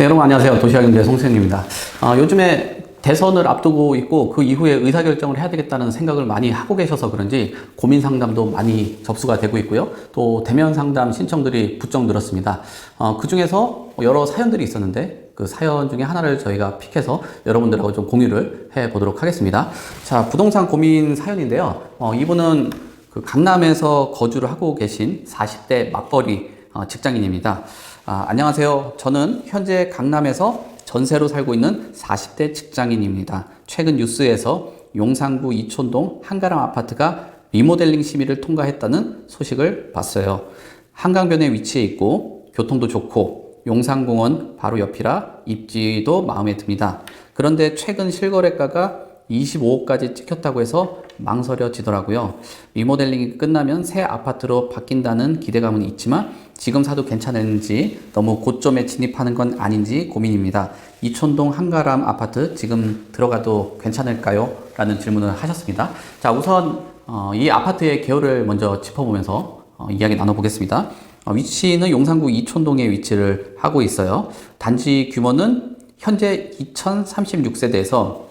네, 여러분 안녕하세요. 도시락경제 송생입니다. 아, 요즘에 대선을 앞두고 있고 그 이후에 의사결정을 해야 되겠다는 생각을 많이 하고 계셔서 그런지 고민 상담도 많이 접수가 되고 있고요. 또 대면 상담 신청들이 부쩍 늘었습니다. 어, 그 중에서 여러 사연들이 있었는데 그 사연 중에 하나를 저희가 픽해서 여러분들하고 좀 공유를 해 보도록 하겠습니다. 자, 부동산 고민 사연인데요. 어, 이분은 그 강남에서 거주를 하고 계신 40대 맞벌이 어, 직장인입니다. 아, 안녕하세요. 저는 현재 강남에서 전세로 살고 있는 40대 직장인입니다. 최근 뉴스에서 용산구 이촌동 한가람 아파트가 리모델링 심의를 통과했다는 소식을 봤어요. 한강변에 위치해 있고 교통도 좋고 용산공원 바로 옆이라 입지도 마음에 듭니다. 그런데 최근 실거래가가 25억까지 찍혔다고 해서 망설여지더라고요. 리모델링이 끝나면 새 아파트로 바뀐다는 기대감은 있지만 지금 사도 괜찮은지 너무 고점에 진입하는 건 아닌지 고민입니다. 이촌동 한가람 아파트 지금 들어가도 괜찮을까요? 라는 질문을 하셨습니다. 자, 우선 어, 이 아파트의 개요를 먼저 짚어보면서 어, 이야기 나눠보겠습니다. 어, 위치는 용산구 이촌동에 위치를 하고 있어요. 단지 규모는 현재 2036세대에서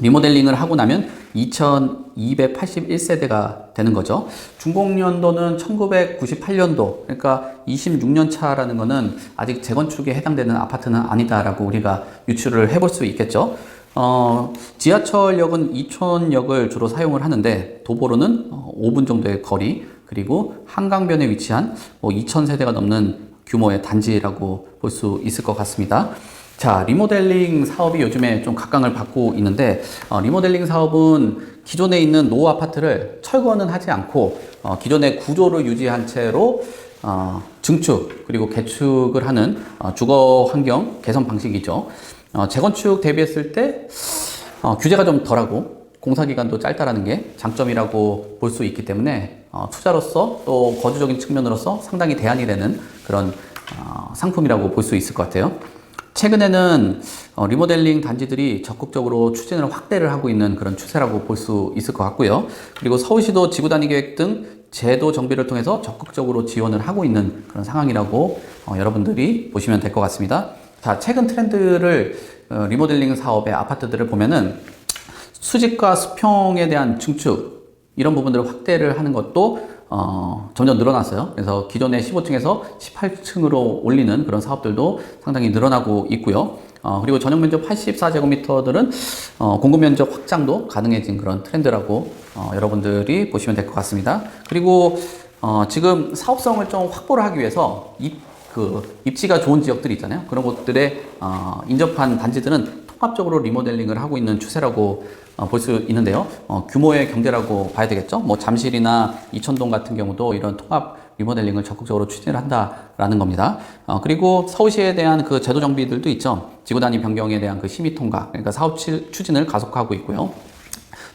리모델링을 하고 나면 2281세대가 되는 거죠. 준공연도는 1998년도, 그러니까 26년 차라는 거는 아직 재건축에 해당되는 아파트는 아니다라고 우리가 유추를 해볼 수 있겠죠. 어, 지하철역은 이촌역을 주로 사용을 하는데 도보로는 어, 5분 정도의 거리 그리고 한강변에 위치한 뭐 2,000세대가 넘는 규모의 단지라고 볼 수 있을 것 같습니다. 자, 리모델링 사업이 요즘에 좀 각광을 받고 있는데, 어, 리모델링 사업은 기존에 있는 노후 아파트를 철거는 하지 않고, 어, 기존의 구조를 유지한 채로, 어, 증축, 그리고 개축을 하는 어, 주거 환경 개선 방식이죠. 어, 재건축 대비했을 때, 어, 규제가 좀 덜하고, 공사 기간도 짧다라는 게 장점이라고 볼 수 있기 때문에, 어, 투자로서 또 거주적인 측면으로서 상당히 대안이 되는 그런 어, 상품이라고 볼 수 있을 것 같아요. 최근에는 어, 리모델링 단지들이 적극적으로 추진을 확대를 하고 있는 그런 추세라고 볼 수 있을 것 같고요. 그리고 서울시도 지구 단위 계획 등 제도 정비를 통해서 적극적으로 지원을 하고 있는 그런 상황이라고 어, 여러분들이 보시면 될 것 같습니다. 자, 최근 트렌드를 어, 리모델링 사업의 아파트들을 보면은 수직과 수평에 대한 증축 이런 부분들을 확대를 하는 것도 어, 점점 늘어났어요. 그래서 기존의 15층에서 18층으로 올리는 그런 사업들도 상당히 늘어나고 있고요. 어, 그리고 전용 면적 84제곱미터들은 어, 공급 면적 확장도 가능해진 그런 트렌드라고 어, 여러분들이 보시면 될 것 같습니다. 그리고 어, 지금 사업성을 좀 확보를 하기 위해서 입, 그 입지가 좋은 지역들이 있잖아요. 그런 곳들에 어, 인접한 단지들은 통합적으로 리모델링을 하고 있는 추세라고 어, 볼 수 있는데요. 어, 규모의 경제라고 봐야 되겠죠. 뭐 잠실이나 이천동 같은 경우도 이런 통합 리모델링을 적극적으로 추진을 한다라는 겁니다. 어, 그리고 서울시에 대한 그 제도 정비들도 있죠. 지구 단위 변경에 대한 그 심의 통과, 그러니까 사업 치- 추진을 가속화하고 있고요.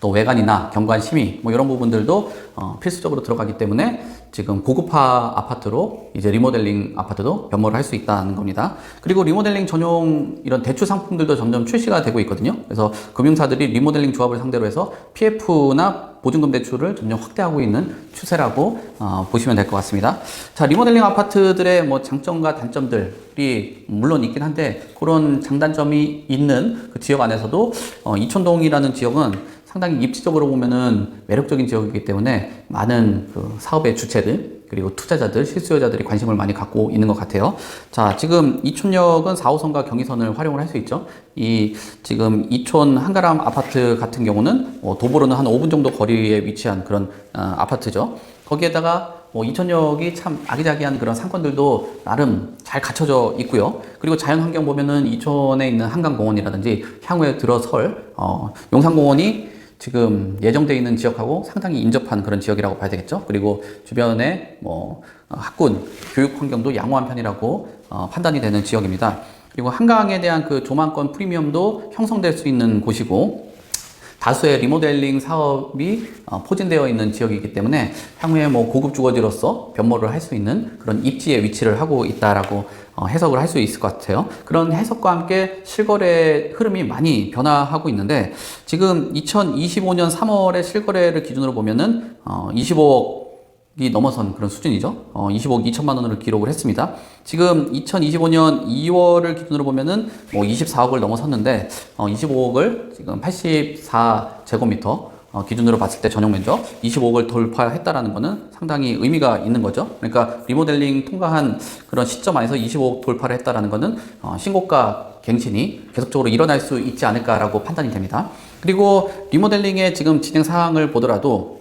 또 외관이나 경관 심의 뭐 이런 부분들도 어, 필수적으로 들어가기 때문에 지금 고급화 아파트로 이제 리모델링 아파트도 변모를 할 수 있다는 겁니다. 그리고 리모델링 전용 이런 대출 상품들도 점점 출시가 되고 있거든요. 그래서 금융사들이 리모델링 조합을 상대로 해서 PF나 보증금 대출을 점점 확대하고 있는 추세라고 어, 보시면 될 것 같습니다. 자, 리모델링 아파트들의 뭐 장점과 단점들이 물론 있긴 한데 그런 장단점이 있는 그 지역 안에서도 어, 이촌동이라는 지역은 상당히 입지적으로 보면은 매력적인 지역이기 때문에 많은 그 사업의 주체들 그리고 투자자들, 실수요자들이 관심을 많이 갖고 있는 것 같아요. 자, 지금 이촌역은 4호선과 경의선을 활용을 할 수 있죠. 이 지금 이촌 한가람 아파트 같은 경우는 어, 도보로는 한 5분 정도 거리에 위치한 그런 어, 아파트죠. 거기에다가 뭐 이천역이 참 아기자기한 그런 상권들도 나름 잘 갖춰져 있고요. 그리고 자연 환경 보면은 이촌에 있는 한강공원이라든지 향후에 들어설 어, 용산공원이 지금 예정되어 있는 지역하고 상당히 인접한 그런 지역이라고 봐야 되겠죠. 그리고 주변에 뭐 어, 학군, 교육 환경도 양호한 편이라고 어, 판단이 되는 지역입니다. 그리고 한강에 대한 그 조망권 프리미엄도 형성될 수 있는 곳이고 다수의 리모델링 사업이 어, 포진되어 있는 지역이기 때문에 향후에 뭐 고급 주거지로서 변모를 할 수 있는 그런 입지에 위치를 하고 있다라고 어, 해석을 할 수 있을 것 같아요. 그런 해석과 함께 실거래 흐름이 많이 변화하고 있는데 지금 2025년 3월의 실거래를 기준으로 보면은 어, 25억 이 넘어선 그런 수준이죠. 어, 25억 2천만 원을 기록을 했습니다. 지금 2025년 2월을 기준으로 보면은 뭐 24억을 넘어섰는데 어, 25억을 지금 84 제곱미터 어, 기준으로 봤을 때 전용 면적 25억을 돌파했다라는 거는 상당히 의미가 있는 거죠. 그러니까 리모델링 통과한 그런 시점 안에서 25억 돌파를 했다라는 거는 어, 신고가 갱신이 계속적으로 일어날 수 있지 않을까라고 판단이 됩니다. 그리고 리모델링의 지금 진행 사항을 보더라도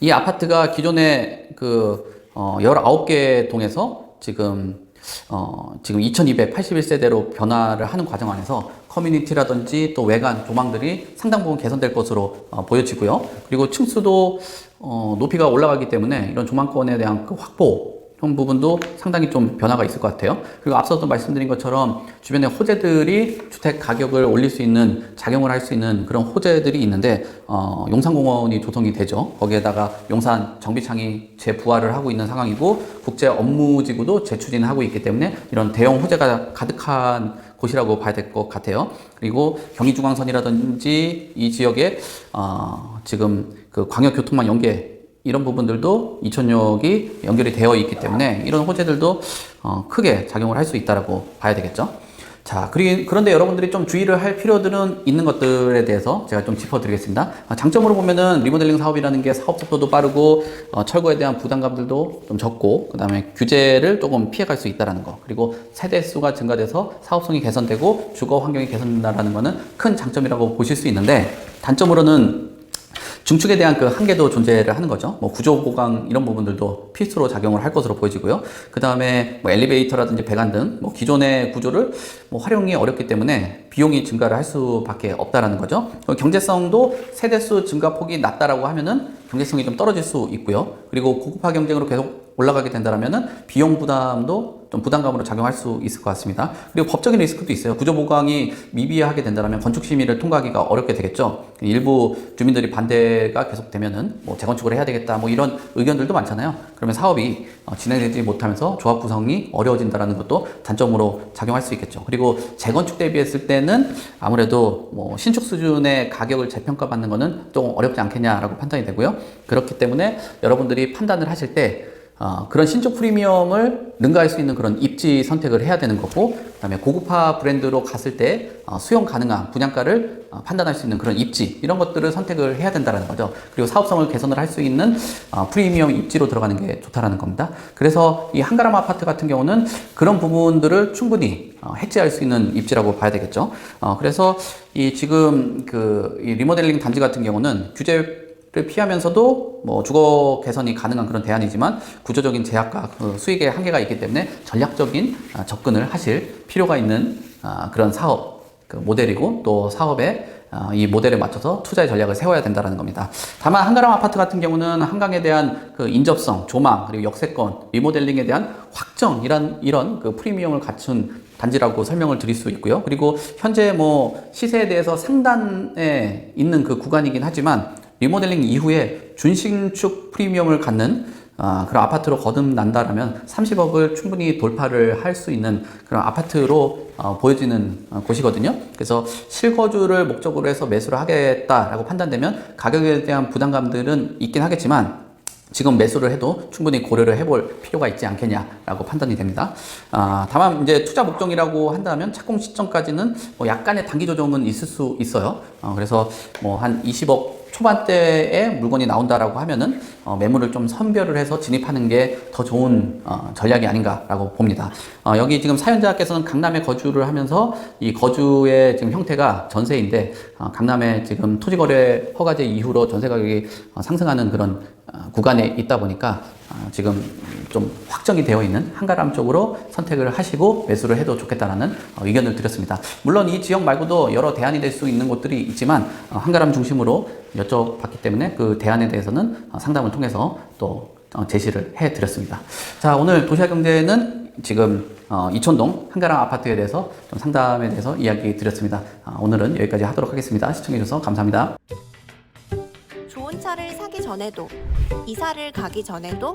이 아파트가 기존에 그, 어, 19개 동에서 지금, 어, 지금 2281세대로 변화를 하는 과정 안에서 커뮤니티라든지 또 외관 조망들이 상당 부분 개선될 것으로 어, 보여지고요. 그리고 층수도 어, 높이가 올라가기 때문에 이런 조망권에 대한 그 확보 형 부분도 상당히 좀 변화가 있을 것 같아요. 그리고 앞서도 말씀드린 것처럼 주변에 호재들이 주택 가격을 올릴 수 있는 작용을 할 수 있는 그런 호재들이 있는데 어, 용산공원이 조성이 되죠. 거기에다가 용산 정비창이 재부활을 하고 있는 상황이고 국제 업무지구도 재추진하고 있기 때문에 이런 대형 호재가 가득한 곳이라고 봐야 될 것 같아요. 그리고 경의중앙선이라든지 이 지역에 어, 지금 그 광역교통망 연계 이런 부분들도 이천역이 연결이 되어 있기 때문에 이런 호재들도 어, 크게 작용을 할 수 있다라고 봐야 되겠죠. 자, 그리, 그런데 여러분들이 좀 주의를 할 필요들은 있는 것들에 대해서 제가 좀 짚어드리겠습니다. 어, 장점으로 보면은 리모델링 사업이라는 게 사업 속도도 빠르고 어, 철거에 대한 부담감들도 좀 적고 그 다음에 규제를 조금 피해갈 수 있다라는 거 그리고 세대 수가 증가돼서 사업성이 개선되고 주거 환경이 개선된다라는 거는 큰 장점이라고 보실 수 있는데 단점으로는 중축에 대한 그 한계도 존재를 하는 거죠. 뭐 구조 보강 이런 부분들도 필수로 작용을 할 것으로 보여지고요. 그 다음에 뭐 엘리베이터라든지 배관 등 뭐 기존의 구조를 뭐 활용이 어렵기 때문에 비용이 증가를 할 수밖에 없다라는 거죠. 어, 경제성도 세대수 증가 폭이 낮다라고 하면은 경제성이 좀 떨어질 수 있고요. 그리고 고급화 경쟁으로 계속 올라가게 된다면은 비용 부담도 좀 부담감으로 작용할 수 있을 것 같습니다. 그리고 법적인 리스크도 있어요. 구조 보강이 미비하게 된다면 건축 심의를 통과하기가 어렵게 되겠죠. 일부 주민들이 반대가 계속되면은 뭐 재건축을 해야 되겠다 뭐 이런 의견들도 많잖아요. 그러면 사업이 어, 진행되지 못하면서 조합 구성이 어려워진다라는 것도 단점으로 작용할 수 있겠죠. 그리고 재건축 대비했을 때는 아무래도 뭐 신축 수준의 가격을 재평가받는 거는 좀 어렵지 않겠냐라고 판단이 되고요. 그렇기 때문에 여러분들이 판단을 하실 때 어, 그런 신축 프리미엄을 능가할 수 있는 그런 입지 선택을 해야 되는 거고, 그 다음에 고급화 브랜드로 갔을 때 어, 수용 가능한 분양가를 어, 판단할 수 있는 그런 입지, 이런 것들을 선택을 해야 된다는 거죠. 그리고 사업성을 개선을 할 수 있는 어, 프리미엄 입지로 들어가는 게 좋다라는 겁니다. 그래서 이 한가람 아파트 같은 경우는 그런 부분들을 충분히 어, 해지할 수 있는 입지라고 봐야 되겠죠. 어, 그래서 이 지금 그 이 리모델링 단지 같은 경우는 규제 를 피하면서도 뭐 주거 개선이 가능한 그런 대안이지만 구조적인 제약과 그 수익의 한계가 있기 때문에 전략적인 아, 접근을 하실 필요가 있는 아, 그런 사업 그 모델이고 또 사업의 아, 이 모델에 맞춰서 투자의 전략을 세워야 된다는 겁니다. 다만 한가람 아파트 같은 경우는 한강에 대한 그 인접성, 조망 그리고 역세권, 리모델링에 대한 확정 이런 이런 그 프리미엄을 갖춘 단지라고 설명을 드릴 수 있고요. 그리고 현재 뭐 시세에 대해서 상단에 있는 그 구간이긴 하지만 리모델링 이후에 준신축 프리미엄을 갖는 아, 그런 아파트로 거듭난다라면 30억을 충분히 돌파를 할 수 있는 그런 아파트로 어, 보여지는 어, 곳이거든요. 그래서 실거주를 목적으로 해서 매수를 하겠다라고 판단되면 가격에 대한 부담감들은 있긴 하겠지만 지금 매수를 해도 충분히 고려를 해볼 필요가 있지 않겠냐라고 판단이 됩니다. 아, 다만 이제 투자 목적이라고 한다면 착공 시점까지는 뭐 약간의 단기 조정은 있을 수 있어요. 어, 그래서 뭐 한 20억 초반대에 물건이 나온다라고 하면은 어, 매물을 좀 선별을 해서 진입하는 게 더 좋은 어, 전략이 아닌가라고 봅니다. 어, 여기 지금 사연자께서는 강남에 거주를 하면서 이 거주의 지금 형태가 전세인데 어, 강남에 지금 토지거래 허가제 이후로 전세 가격이 어, 상승하는 그런 어, 구간에 있다 보니까 어, 지금 좀 확정이 되어 있는 한가람 쪽으로 선택을 하시고 매수를 해도 좋겠다라는 어, 의견을 드렸습니다. 물론 이 지역 말고도 여러 대안이 될 수 있는 곳들이 있지만 어, 한가람 중심으로 여쭤봤기 때문에 그 대안에 대해서는 어, 상담을 통해서 또 어, 제시를 해드렸습니다. 자 오늘 도시화경제는 지금 어, 이촌동 한가람 아파트에 대해서 좀 상담에 대해서 이야기 드렸습니다. 아, 오늘은 여기까지 하도록 하겠습니다. 시청해주셔서 감사합니다. 좋은 차를 사기 전에도 이사를 가기 전에도